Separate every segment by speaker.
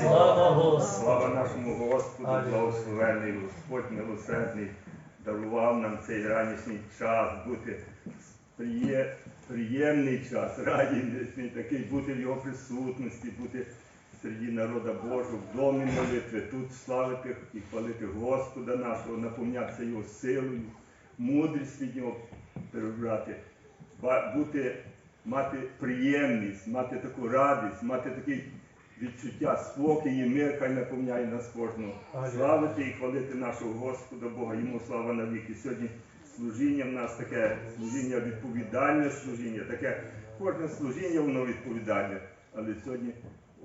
Speaker 1: Слава Господу!
Speaker 2: Слава нашому Господу, благословений Господь милосердний, дарував нам цей ранішній час бути приємний час, радісний такий, бути в його присутності, бути серед народа Божого, в домі молитви, тут славити і хвалити Господа нашого, наповнятися Його силою, мудрість від Нього перебрати, бути, мати приємність, мати таку радість, мати такий відчуття спокій і мир, хай наповняє нас кожного. Славити і хвалити нашого Господа Бога, йому слава навіки. Сьогодні служіння в нас таке служіння, відповідальне служіння, таке кожне служіння, воно відповідальне. Але сьогодні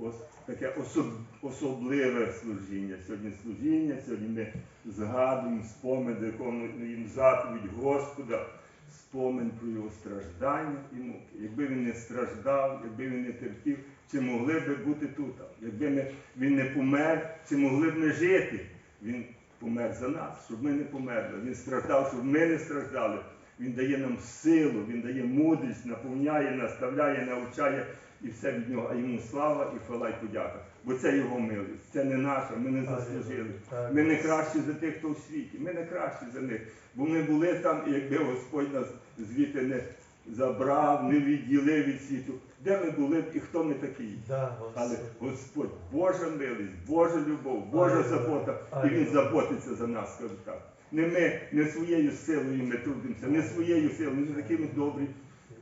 Speaker 2: ось таке особ- особливе служіння. Сьогодні служіння, сьогодні ми згадуємо спомин, виконуємо заповідь Господа, спомин про його страждання і муки. Якби він не страждав, якби він не терпів, чи могли би бути тут? Якби ми, він не помер, чи могли б ми жити? Він помер за нас, щоб ми не померли. Він страждав, щоб ми не страждали. Він дає нам силу, він дає мудрість, наповняє, наставляє, навчає і все від нього. А йому слава і хвала і подяка. Бо це його милість, це не наша, ми не заслужили. Ми не кращі за тих, хто в світі. Ми не кращі за них. Бо ми були там, і якби Господь нас звідти не забрав, не відділив від світу. Де ми були б і хто ми такі?
Speaker 1: Да,
Speaker 2: Але Господь, Божа милість, Божа любов, Божа забота, і Він заботиться за нас, скажу так. Не ми, не своєю силою ми трудимося, не своєю силою, ми не такими добрі,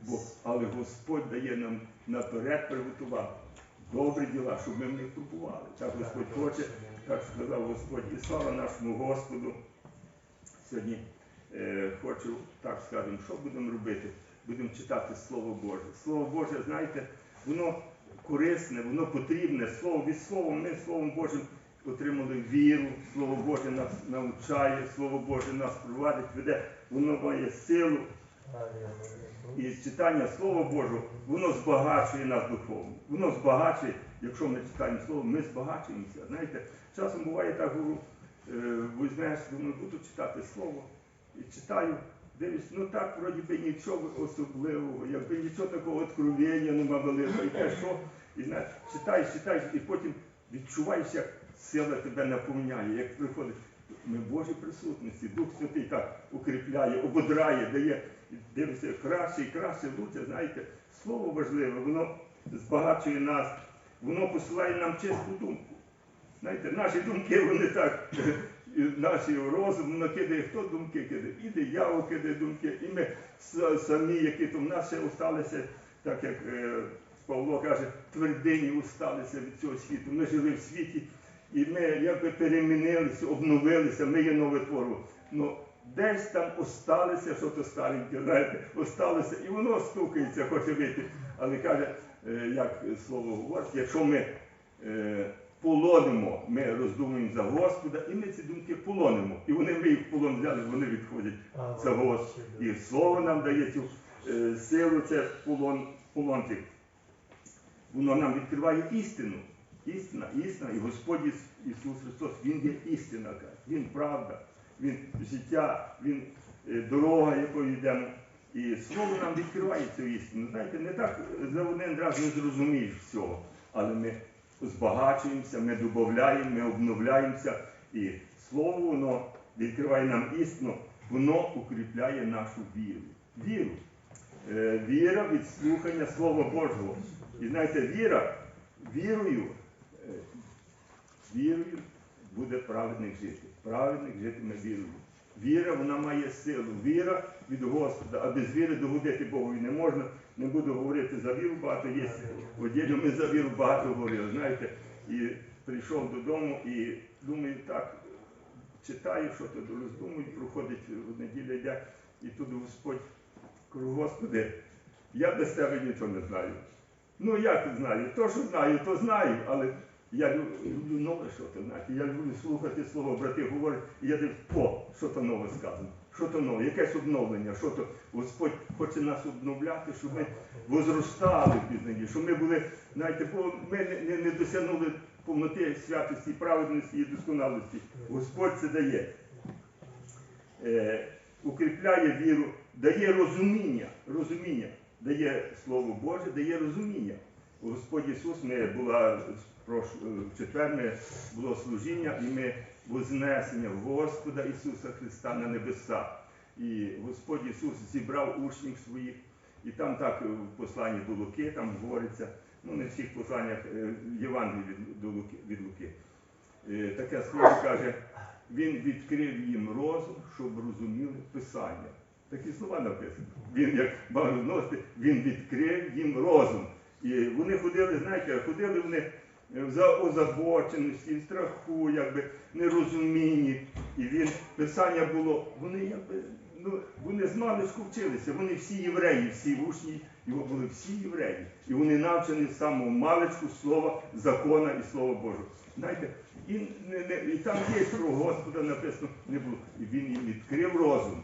Speaker 2: бо, але Господь дає нам наперед приготувати добрі діла, щоб ми в них турбували. Так Господь хоче, так сказав Господь. І слава нашому Господу. Сьогодні е, хочу, так скажемо, що будемо робити? Будемо читати Слово Боже. Слово Боже, знаєте, воно корисне, воно потрібне. Слово від Слова ми Словом Божим отримали віру, Слово Боже нас навчає, Слово Боже нас провадить, веде, воно має силу. І читання Слова Божого, воно збагачує нас духовно. Воно збагачує, якщо ми читаємо Слово, ми збагачуємося. Знаєте, часом буває так, говорю, е, візьмеш, думаю, буду читати Слово. І читаю, дивлюсь, ну так, вроді би нічого особливого, якби нічого такого откровення нема великого, і те що. І знаєш, читаєш, читаєш, і потім відчуваєш, як сила тебе наповняє, як приходить. Ми в Божій присутності, Дух Святий так укріпляє, ободрає, дає, дивишся краще і краще, лучше, знаєте, слово важливе, воно збагачує нас, воно посилає нам чисту думку. Знаєте, наші думки, вони так, наші розум, воно кидає, хто думки кидає? І диявол кидає думки, і ми самі, які то в нас ще осталися, так як е, Павло каже, твердині усталися від цього світу. Ми жили в світі, і ми якби перемінилися, обновилися, ми є нове творо. Ну, десь там осталися, що то стареньке, знаєте, осталося, і воно стукається, хоче вийти. Але каже, е, як слово говорить, якщо ми е, полонимо, ми роздумуємо за Господа, і ми ці думки полонимо. І вони ми їх в полон взяли, вони відходять за Господа. І слово нам дає цю е, силу, це полон, полончик. Воно нам відкриває істину. Істина, істина. І Господь Іс- Ісус Христос, Він є істина. Він правда, Він життя, Він е, дорога, якою йдемо. І слово нам відкриває цю істину. Знаєте, не так за один раз не зрозумієш всього, але ми збагачуємося, ми додаємо, ми обновляємося. І слово воно відкриває нам істину, воно укріпляє нашу віру. Віру. Е, Віра від слухання Слова Божого. І знаєте, віра, вірою, е, вірою буде праведник жити. Праведник житиме вірою. Віра, вона має силу. Віра від Господа, а без віри догодити Богові не можна. Не буду говорити за віру, багато є. В ми за віру багато говорили, знаєте. І прийшов додому і думаю, так, читаю, що тут роздумую, проходить в неділю йде, і тут Господь кажу, Господи, я без тебе нічого не знаю. Ну як знаю? То, що знаю, то знаю, але я люблю нове що то знаєте. Я люблю слухати слово, брати говорять, і я дивлюсь, о, що то нове сказано, що то нове, якесь обновлення, що то Господь хоче нас обновляти, щоб ми возростали в щоб ми були, знаєте, бо ми не, не, досягнули повноти святості, праведності і досконалості. Господь це дає. Е, укріпляє віру, дає розуміння, розуміння, дає Слово Боже, дає розуміння. Господь Ісус, ми була в четвер ми було служіння, і ми вознесення Господа Ісуса Христа на небеса. І Господь Ісус зібрав учнів своїх, і там так е, в посланні до Луки, там говориться, ну не в всіх посланнях е, Євангелії від, Луки, від Луки. Е, Таке слово каже, він відкрив їм розум, щоб розуміли Писання. Такі слова написані. Він, як багатоносити, він відкрив їм розум. І вони ходили, знаєте, ходили вони озабоченості, в страху, якби нерозумінні. І він, Писання було, вони якби, ну, вони з маличку вчилися, вони всі євреї, всі учні його були всі євреї. І вони навчені самого маличку слова закона і слова Божого. Знаєте, і, не, не, і там є про Господа написано, не було. І він їм відкрив розум.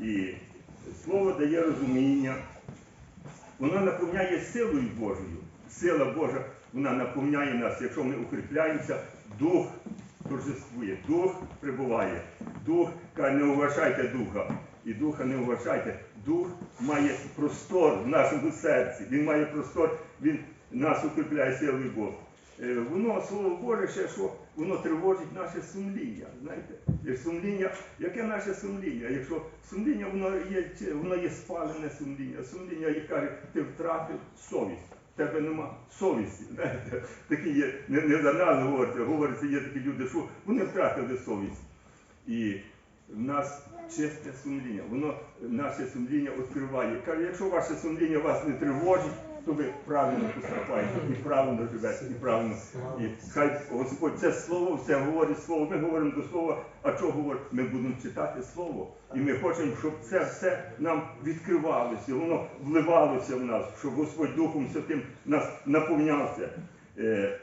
Speaker 2: І слово дає розуміння. Воно наповняє силою Божою. Сила Божа, вона наповняє нас, якщо ми укріпляємося, дух торжествує, дух прибуває. Дух каже, не уважайте духа. І духа не уважайте. Дух має простор в нашому серці. Він має простор, він нас укріпляє силою Бога. Е, Воно, слово Боже, ще що воно тривожить наше сумління. Знаєте, Як сумління, яке наше сумління? Якщо сумління, воно є, воно є спалене сумління. Сумління, яке каже, ти втратив совість. Тебе нема совісті. Знаєте, такі є, не, не за нас говориться, говориться, є такі люди, що вони втратили совість. І в нас чисте сумління, воно наше сумління відкриває. Каже, якщо ваше сумління вас не тривожить, то ви правильно поступаєте, і правильно живете, і правильно. І хай Господь це слово, все говорить слово. Ми говоримо до слова, а що говорить? Ми будемо читати слово. І ми хочемо, щоб це все нам відкривалося, воно вливалося в нас, щоб Господь Духом Святим нас наповнявся. Е,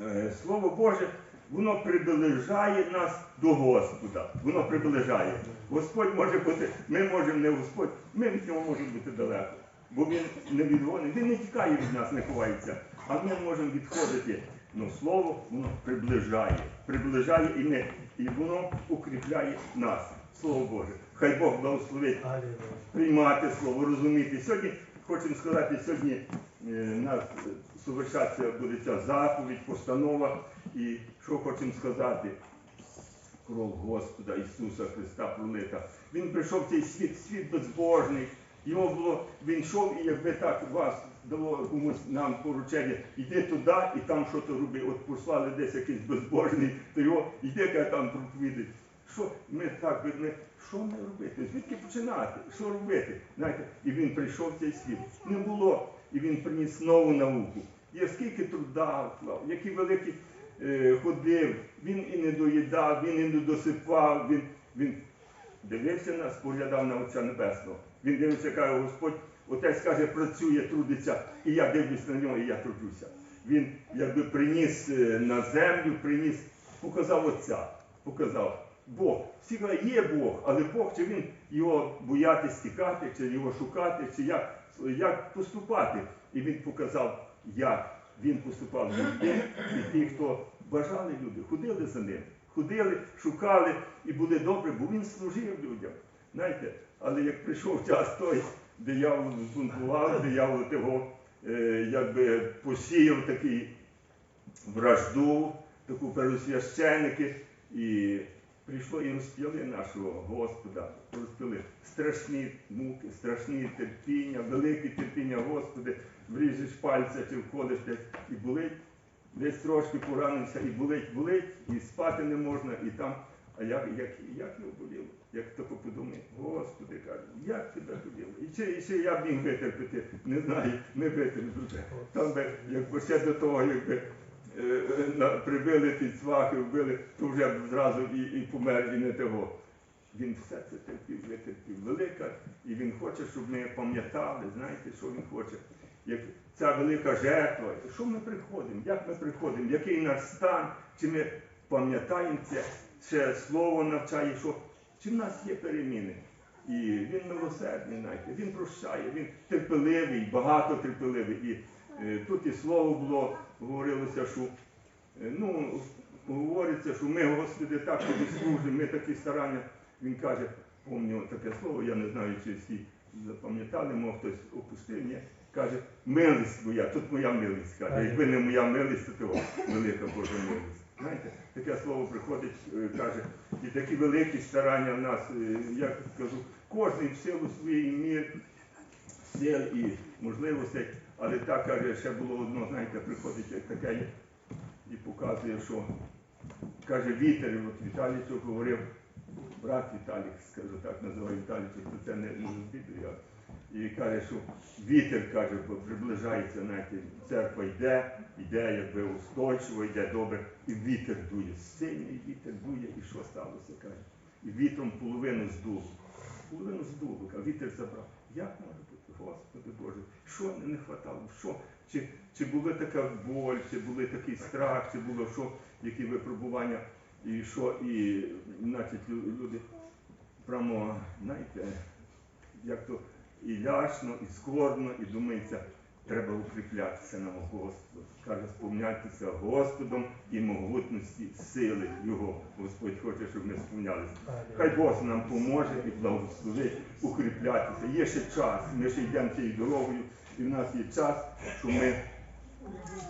Speaker 2: Е, Слово Боже, воно приближає нас до Господа. Воно приближає. Господь може бути, ми можемо не Господь, ми від нього можемо бути далеко. Бо він не відгонить, він не тікає від нас, не ховається. А ми можемо відходити. Ну, слово воно приближає. Приближає і ми, і воно укріпляє нас. Слово Боже. Хай Бог благословить приймати слово, розуміти. Сьогодні хочемо сказати, сьогодні е, нас совершаться буде ця заповідь, постанова. І що хочемо сказати? Кров Господа Ісуса Христа пролита. Він прийшов в цей світ, світ безбожний. Його було, він йшов, і якби так вас дало комусь нам поручення, йди туди і там що то роби. От послали десь якийсь безбожний, то його йди каже, там проповідать. Що ми так ми, що ми робити? Звідки починати? Що робити? Знаєте, і він прийшов в цей світ. Не було, і він приніс нову науку. І скільки труда вклав, які великі е, ходив, він і не доїдав, він і не досипав, він, він дивився нас, поглядав на Отця Небесного. Він дивився, каже, Господь, Отець каже, працює, трудиться, і я дивлюсь на нього, і я тружуся. Він якби приніс е, на землю, приніс, показав Отця, показав. Бог. Всі кажуть, є Бог, але Бог, чи він його боятись тікати, чи його шукати, чи як, як поступати. І він показав, як він поступав з людьми, і ті, хто бажали люди, ходили за ним, ходили, шукали і були добрі, бо він служив людям. Знаєте, але як прийшов час той, диявол збунтував, диявол того е, якби посіяв такий вражду, таку первосвященники, і прийшло і розп'яли нашого Господа, розп'яли страшні муки, страшні терпіння, велике терпіння, Господи, вріжеш пальця чи входиш десь і болить, десь трошки поранився, і болить, болить, і спати не можна, і там. А як, як, як його боліло? Як тако подумає, Господи, кажу, як тебе боліло? І чи, і чи я б міг витерпіти, не знаю, не витерпів. Там би, якби ще до того, якби е, прибили ті цвахи, вбили, то вже б зразу і, і помер, і не того. Він все це терпів, витерпів велика, і він хоче, щоб ми пам'ятали, знаєте, що він хоче. Як ця велика жертва, що ми приходимо, як ми приходимо, який наш стан, чи ми пам'ятаємо це, ще слово навчає, що чи в нас є переміни. І він милосердний, знаєте, він прощає, він терпеливий, багато терпеливий. І е, тут і слово було, говорилося, що е, ну, говориться, що ми, Господи, так тобі служимо, ми такі старання. Він каже, помню таке слово, я не знаю, чи всі запам'ятали, мов хтось опустив, ні. Каже, милість моя, тут моя милість. Каже, якби не моя милість, то велика Божа милість. Знаєте, таке слово приходить, е, каже, і такі великі старання в нас, е, я кажу, кожен в силу своєї мір, сил і можливостей, але так каже, ще було одно, знаєте, приходить як таке і показує, що каже вітер, от Віталій цього говорив, брат Віталій, скажу так, називаю Віталій, то це не, Біблії, а і каже, що вітер каже, приближається, знаєте, церква йде, йде якби устойчиво, йде добре, і вітер дує. Сильний вітер дує, і що сталося? каже. І вітром половину здуло. Половину здуло, каже, вітер забрав. Як може бути, Господи Боже, що не, хватало? Що? Чи, чи була така боль, чи були такий страх, чи було що, які випробування, і що, і значить, люди прямо, знаєте, як то і ляшно, і скорбно, і думається, треба укріплятися на Господу. Каже, сповнятися Господом і могутності сили Його. Господь хоче, щоб ми сповнялися. Хай Бог нам поможе і благословить укріплятися. Є ще час, ми ще йдемо цією дорогою, і в нас є час, щоб ми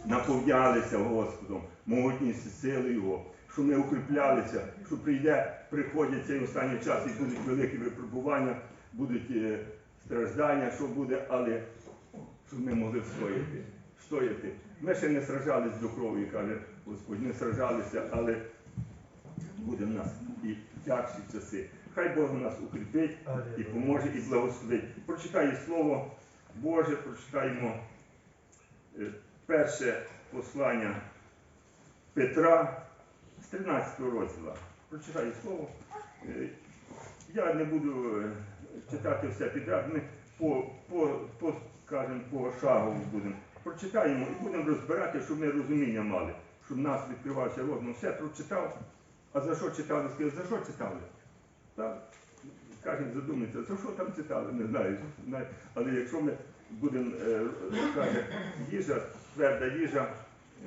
Speaker 2: наповнялися Господом, могутністю сили Його, щоб ми укріплялися, що прийде, приходять цей останній час і будуть великі випробування, будуть е, страждання, що буде, але щоб ми могли встояти. Встояти. Ми ще не сражались до крові, каже Господь, не сражалися, але буде в нас і тяжчі часи. Хай Бог нас укріпить і поможе, і благословить. Прочитаю Слово Боже, прочитаємо е, перше послання Петра з 13 розділа. Прочитаю Слово. Е, Я не буду е, читати все підряд. Ми по, по, по, скажем, по шагу будемо. Прочитаємо і будемо розбирати, щоб ми розуміння мали, щоб нас відкривався розум. Все прочитав. А за що читали? Сказали, за що читали? Так? Кажемо, задумається, за що там читали, не знаю. Але якщо ми будемо, е, каже, їжа, тверда їжа,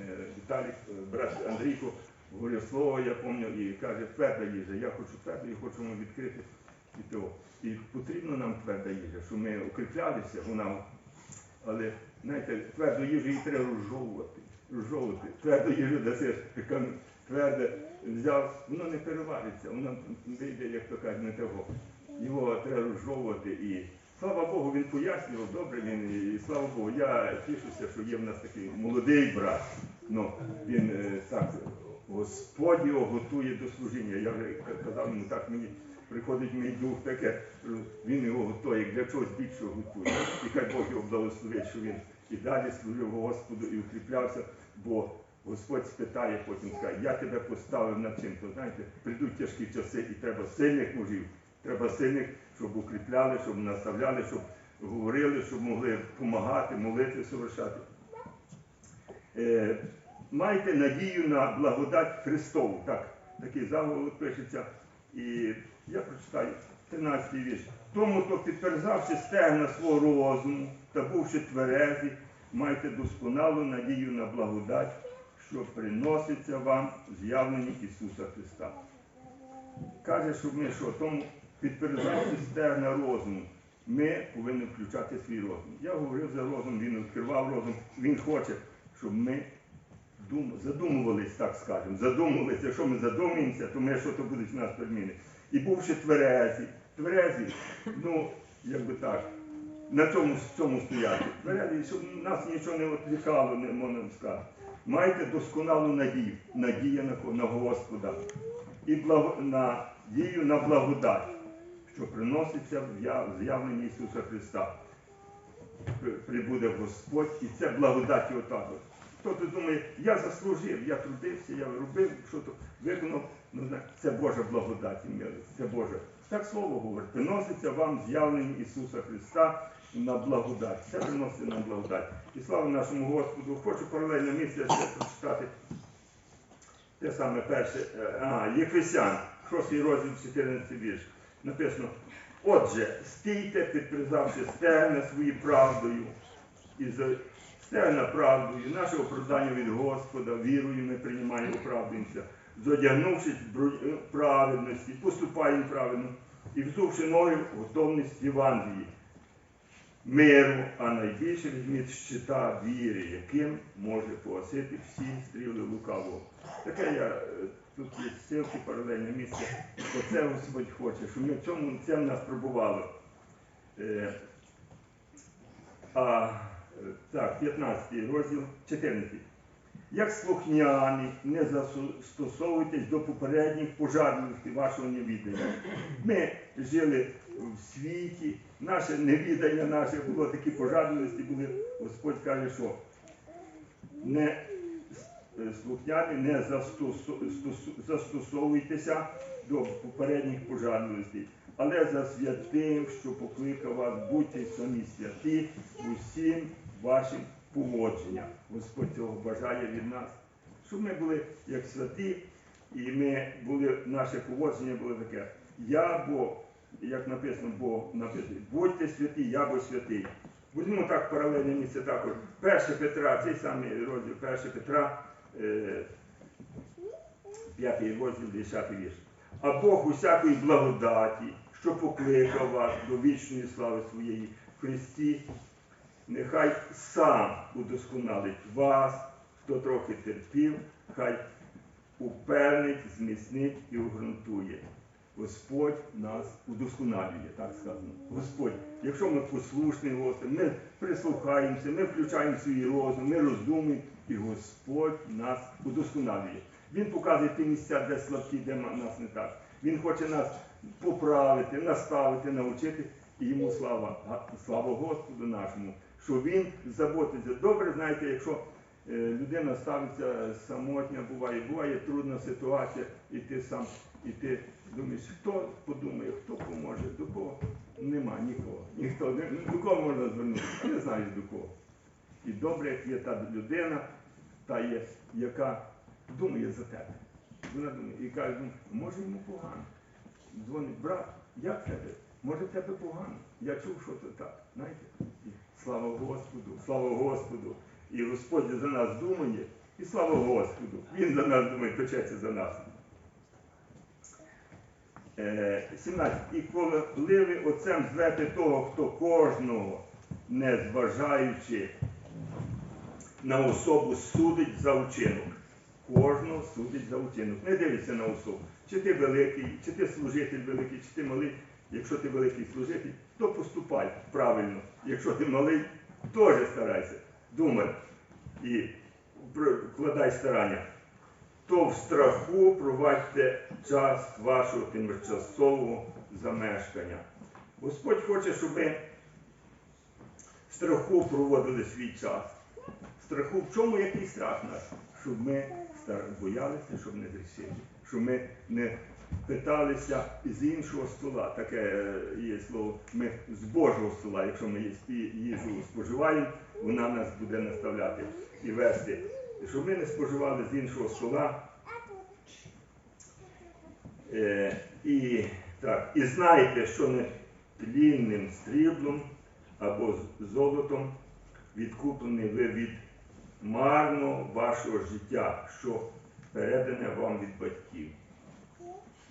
Speaker 2: е, Віталік, е, брат Андрійко, говорив слово, я пам'ятаю, і каже, тверда їжа, я хочу тверду, і хочемо відкрити того. І потрібна нам тверда їжа, щоб ми укріплялися, вона, але знаєте, тверду їжу її треба розжовувати. Розжовувати. Тверду їжу дасиш, тверде взяв, воно не перевариться, воно вийде, як то кажуть, не того. Його треба розжовувати і слава Богу, він пояснював, добре він, і слава Богу, я тішуся, що є в нас такий молодий брат. Ну, він е, так, Господь його готує до служіння. Я вже казав йому, так мені приходить мій дух таке, що він його готує, для чогось більшого готує. І хай Бог його благословить, що він і далі служив Господу і укріплявся, бо Господь спитає, потім скаже, я тебе поставив над чим. То знаєте, прийдуть тяжкі часи, і треба сильних мужів, треба сильних, щоб укріпляли, щоб наставляли, щоб говорили, щоб могли допомагати, молитви совершати. Е, майте надію на благодать Христову. Так, такий заголовок пишеться. І я прочитаю 13 й вірш. Тому, то підтверзавши стегна свого розуму та бувши тверезі, майте досконалу надію на благодать, що приноситься вам з'явлення Ісуса Христа. Каже, що ми що, тому підтверджавши стегна розуму, ми повинні включати свій розум. Я говорив за розум, він відкривав розум, він хоче, щоб ми дум, задумувались, так скажемо, задумувалися, якщо ми задумуємося, то ми що то будуть в нас переміни. І бувши тверезі, тверезі, ну, якби так, на цьому, цьому стояти. Тверезі, щоб нас нічого не відвлікало, не можна сказати. Майте досконалу надію, надія на, на Господа і благо, надію на благодать, що приноситься в з'явленні Ісуса Христа. Прибуде Господь, і це благодать його Хто-то думає, я заслужив, я трудився, я робив, що то виконав. Ну, це Божа благодать це Боже. Так слово говорить, приноситься вам з'явлення Ісуса Христа на благодать. Це приносить нам благодать. І слава нашому Господу. Хочу паралельно місце ще прочитати. Те саме перше, е, а, Єфесян, 6 розділ 14 вірш. Написано, отже, стійте, підпризавши стегна свої правдою, і за стегна правдою, наше оправдання від Господа, вірою ми приймаємо, оправдуємося, зодягнувшись праведності, поступаємо правильно і взувши ноги в готовність Євангелії. миру, а найбільше візьміть щита віри, яким може погасити всі стріли лукавого. Таке я е, тут є ссылки, паралельне місце. Оце Господь хоче, щоб ми в цьому це нас пробувало. Е, е, так, 15 розділ, 14. Як слухняні, не застосовуйтесь до попередніх пожарливостей вашого невідання. Ми жили в світі, наше невідання наше було такі пожарливості, були, Господь каже, що не е, слухняні, не застосовуйтеся до попередніх пожарливостей, але за святим, що покликав вас, будьте самі святі усім вашим поводженням. Господь цього бажає від нас, щоб ми були як святі, і ми були, наше поводження було таке. Я бо, як написано, бо написано, будьте святі, я бо святий. Візьмемо так паралельне місце також. 1 Петра, цей самий розділ 1 Петра, е, 5 розділ, 10 вірш. А Бог усякої благодаті, що покликав вас до вічної слави своєї в Христі, нехай сам удосконалить вас, хто трохи терпів, хай упевнить, зміцнить і обґрунтує. Господь нас удосконалює, так сказано. Господь, якщо ми послушні Господь, ми прислухаємося, ми включаємо свій розум, ми роздумуємо, і Господь нас удосконалює. Він показує ті місця, де слабкі, де нас не так. Він хоче нас поправити, наставити, навчити, і йому слава, слава Господу нашому, що він заботиться. Добре, знаєте, якщо е, людина ставиться самотня, буває, буває трудна ситуація, і ти сам, і ти думаєш, хто подумає, хто поможе, до кого? Нема нікого. Ніхто до кого можна звернутися, не знаєш до кого. І добре, як є та людина, та є, яка думає за тебе. Вона думає і каже, ну, може йому погано. Дзвонить, брат, як тебе? Може тебе погано? Я чув, що то так. Знаєте? І слава Господу, слава Господу. І Господь за нас думає, і слава Господу. Він за нас думає, печеться за нас. Е, 17. І коли ви отцем звете того, хто кожного, не зважаючи на особу, судить за вчинок. Кожного судить за вчинок. Не дивиться на особу. Чи ти великий, чи ти служитель великий, чи ти малий. Якщо ти великий служитель, то поступай правильно. Якщо ти малий, теж старайся. Думай і вкладай старання. То в страху провадьте час вашого тимчасового замешкання. Господь хоче, щоб ми в страху проводили свій час. В страху, в чому який страх наш? Щоб ми боялися, щоб не грішили, щоб ми не питалися з іншого стола. Таке е, є слово. Ми з Божого стола, якщо ми їжу споживаємо, вона нас буде наставляти і вести. Щоб ми не споживали з іншого стола. Е, і, так, і знайте, що не тлінним сріблом або золотом відкуплений ви від марного вашого життя, що передане вам від батьків.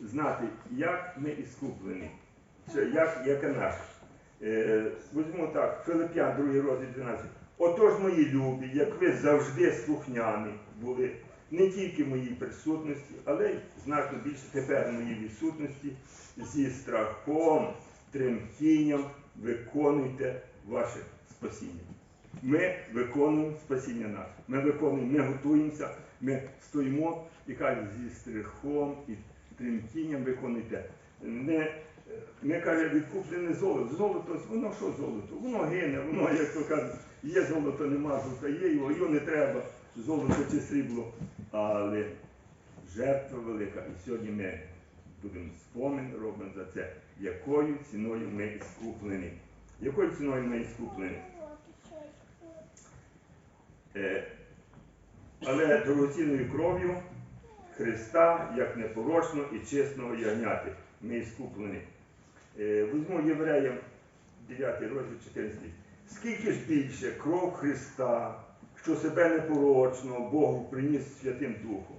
Speaker 2: Знати, як ми іскуплені, як, яке наше. Е, візьмемо так, Филип'ян, 2 розділ 12. Отож, мої любі, як ви завжди слухняні були не тільки в моїй присутності, але й значно більше тепер в моїй відсутності, зі страхом, тремтінням виконуйте ваше спасіння. Ми виконуємо спасіння наше. Ми виконуємо, ми готуємося, ми стоїмо і кажемо зі страхом і тремтінням виконуйте. Не, ми каже, відкуплене золото. Золото, воно що золото? Воно гине, воно, як то кажуть, є золото, нема золота, є його, його не треба, золото чи срібло. Але жертва велика. І сьогодні ми будемо спомин робимо за це, якою ціною ми іскуплені. Якою ціною ми іскуплені? Е, але дорогоцінною кров'ю Христа, як непорочного і чесного ягняти. Ми іскуплені. Е, Візьму євреям 9 розділ 14. Скільки ж більше кров Христа, що себе непорочного Богу приніс Святим Духом,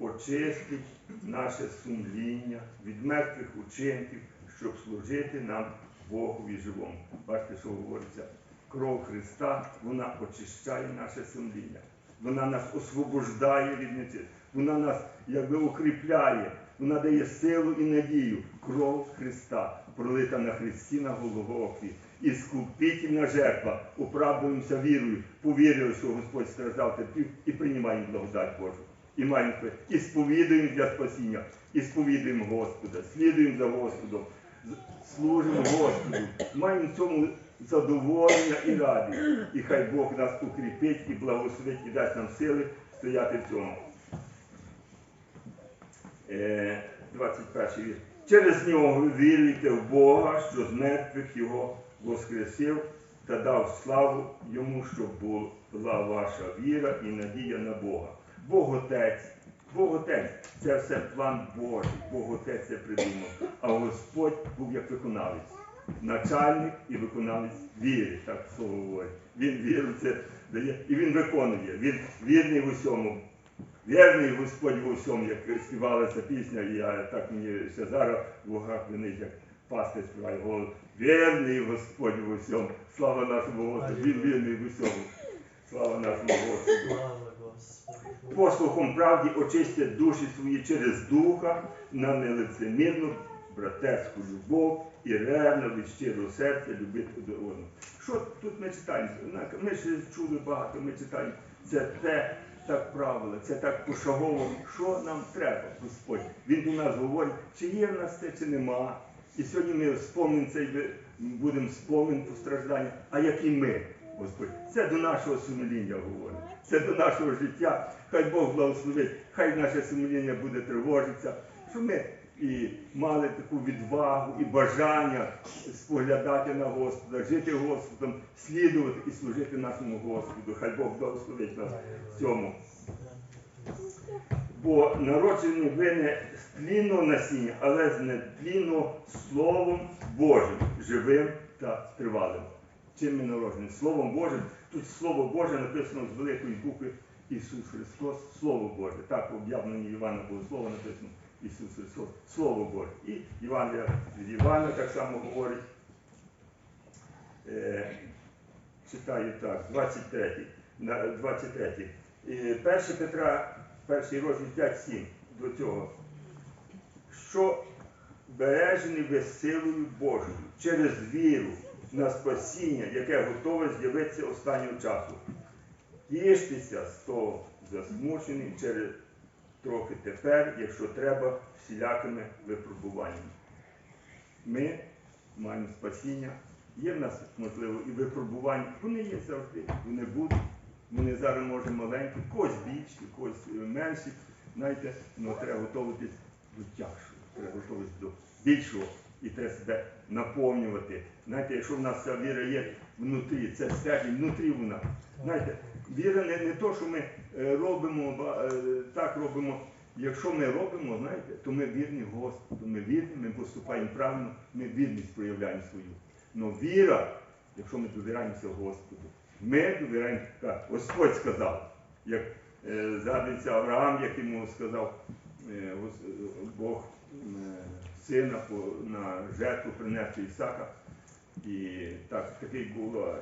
Speaker 2: очистить наше сумління від мертвих учинків, щоб служити нам Богові живому. Бачите, що говориться? Кров Христа, вона очищає наше сумління. Вона нас освобождає від нечисті. Вона нас якби укріпляє, вона дає силу і надію. Кров Христа, пролита на Христі на Голгофі. І скупительна жертва. Оправдуємося вірою, повірили, що Господь страждав терпів і приймаємо благодать Божу. І маємо і сповідуємо для спасіння, і сповідуємо Господа, слідуємо за Господом, служимо Господу, маємо в цьому задоволення і радість. І хай Бог нас укріпить і благословить і дасть нам сили стояти в цьому. Е, 21 вірш. Через нього віруйте в Бога, що з мертвих його воскресив та дав славу йому, щоб була ваша віра і надія на Бога. Бог Отець, Бог Отець це все план Божий, Бог Отець це придумав. А Господь був як виконавець, начальник і виконавець віри, так слово говорить. Він віру це дає, і він виконує. Він вірний в усьому. Вірний Господь в усьому, як співала ця пісня, і я так мені ще зараз в вухах винить, як пастир співає голос. Вірний Господь в усьому. Слава нашому Господу, він вірний в усьому. Слава нашому Господу. Послухом правді очистять душі свої через духа на нелицемірну братерську любов і ревно від щирого серця любити одного. Що тут ми читаємо? Ми ж чули багато, ми читаємо. Це те так правило, це так пошагово. Що нам треба, Господь? Він до нас говорить, чи є в нас це, чи нема. І сьогодні ми спомнимо цей будемо спомин постраждання, а як і ми, Господь. Це до нашого сумління говорить. Це до нашого життя. Хай Бог благословить, хай наше сумління буде тривожитися, що ми і мали таку відвагу і бажання споглядати на Господа, жити Господом, слідувати і служити нашому Господу. Хай Бог благословить нас в цьому. Бо народжені ви не з тлінного насіння, але з нетлінного Словом Божим, живим та тривалим. Чим ми народжені? Словом Божим. Тут Слово Боже написано з великої букви Ісус Христос, Слово Боже. Так в об'явленні Івана було слово написано Ісус Христос, Слово Боже. І Іван від Івана так само говорить. Е, читаю так, 23, 23. Е, 1 Петра, перший розділ 5-7 до цього. Що бережені ви Божою через віру на спасіння, яке готове з'явитися останнього часу. Тіштеся з того засмучений через трохи тепер, якщо треба, всілякими випробуваннями. Ми маємо спасіння. Є в нас, можливо, і випробування. Вони є завжди, вони будуть. Вони зараз може маленькі, когось більші, когось е, менші. Знаєте, ну, треба готуватись до тяжчого, треба готуватись до більшого і треба себе наповнювати. Знаєте, якщо в нас ця віра є внутрі, це стержень, внутрі вона. Знаєте, віра не, то, що ми е, робимо, е, так робимо. Якщо ми робимо, знаєте, то ми вірні Господу, ми вірні, ми поступаємо правильно, ми вірність проявляємо свою. Но віра, якщо ми довіряємося Господу, ми довіряємо, Господь сказав, як е, згадується Авраам, як йому сказав е, е, Бог е, сина по- на жертву принести Ісака. І так, такий е,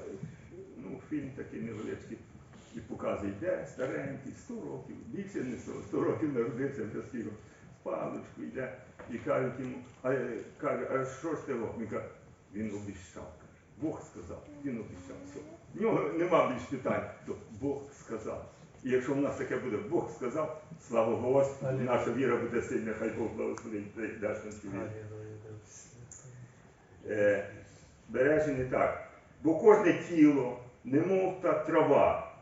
Speaker 2: ну, фільм такий невеличкий, і показує, йде старенький, 100 років, більше не 100, 100 років народився вже сіло, з паличкою йде, і кажуть йому, а, каже, а що ж ти робиш? Він каже, він обіцяв, каже, Бог сказав, він обіцяв. Все. В нього нема більш питань, то Бог сказав. І якщо в нас таке буде, Бог сказав, слава Господу, наша віра буде сильна, хай Бог благословить дасть нам цю віру е, бережені так. Бо кожне тіло, немов та трава,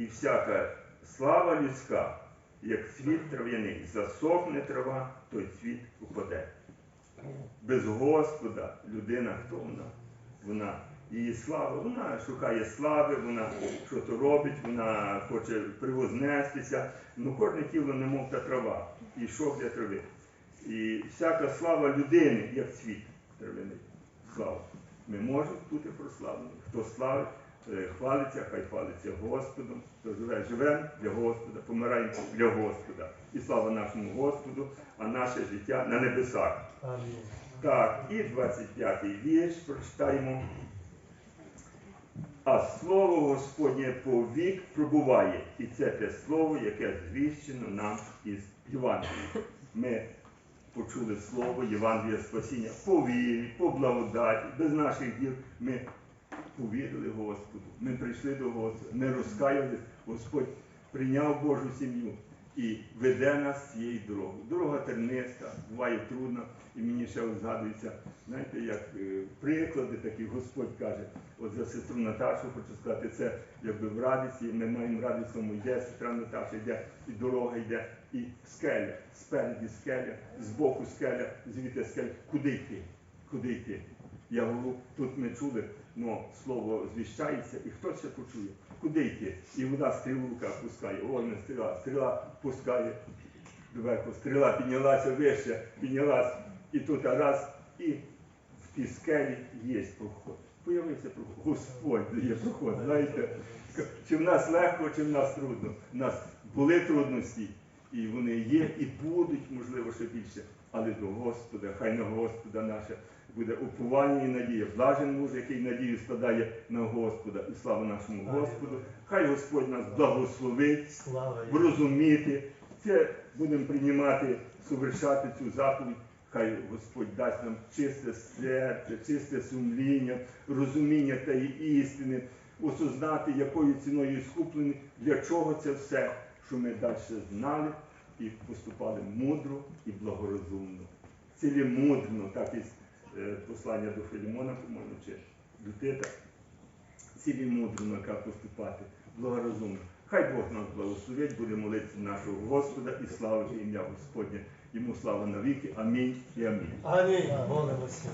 Speaker 2: і всяка слава людська, як цвіт трав'яний, засохне трава, той цвіт упаде. Без Господа людина хто вона? Вона її слава, вона шукає слави, вона що то робить, вона хоче привознестися. Ну кожне тіло немов та трава, і що для трави. І всяка слава людини, як цвіт травяний. Слава. Ми можемо бути прославлені. Хто славить, хвалиться, хай хвалиться Господом. Хто живе, живемо для Господа, помираємо для Господа. І слава нашому Господу, а наше життя на небесах.
Speaker 1: Амінь.
Speaker 2: Так, і 25-й вірш прочитаємо. А слово Господнє повік пробуває. І це те слово, яке звіщено нам із Євангелії. Ми почули слово Євангелія спасіння по вірі, по благодаті, без наших діл. Ми повірили Господу. Ми прийшли до Господа, ми розкаялись, Господь прийняв Божу сім'ю і веде нас цією дорогою. Дорога терниста, буває трудно, і мені ще згадується, знаєте, як е, приклади такі Господь каже, от за сестру Наташу хочу сказати, це якби в радісті, ми маємо радість, тому йде сестра Наташа, йде, і дорога йде, і скеля, спереді скеля, збоку скеля, звідти скеля. Куди йти? Куди йти? Я говорю, тут ми чули, ну, слово звіщається, і хто ще почує? Куди йти? І вода стрілука пускає, о, стріла, стріла пускає доверху, стріла піднялася вище, піднялась, і тут раз, і в тій скелі є проход. Появився проход. Господь дає проход. Знаєте, чи в нас легко, чи в нас трудно. У нас були трудності, і вони є, і будуть, можливо, ще більше. Але до Господа, хай на Господа наше буде уповання і надія. Блажен муж, який надію складає на Господа. І слава нашому Господу. Хай Господь нас благословить розуміти. Це будемо приймати, совершати цю заповідь. Хай Господь дасть нам чисте серце, чисте сумління, розуміння тієї істини, осознати, якою ціною скуплені, для чого це все, що ми далі знали і поступали мудро і благорозумно. Цілімудрно, так е, послання до Филімона, по-моєму, чи до Тита цілімудрено, як поступати, благорозумно. Хай Бог нас благословить, буде молитися нашого Господа і славити ім'я Господнє. Йому слава навіки. Амінь і амінь.
Speaker 1: Амінь. Молимося.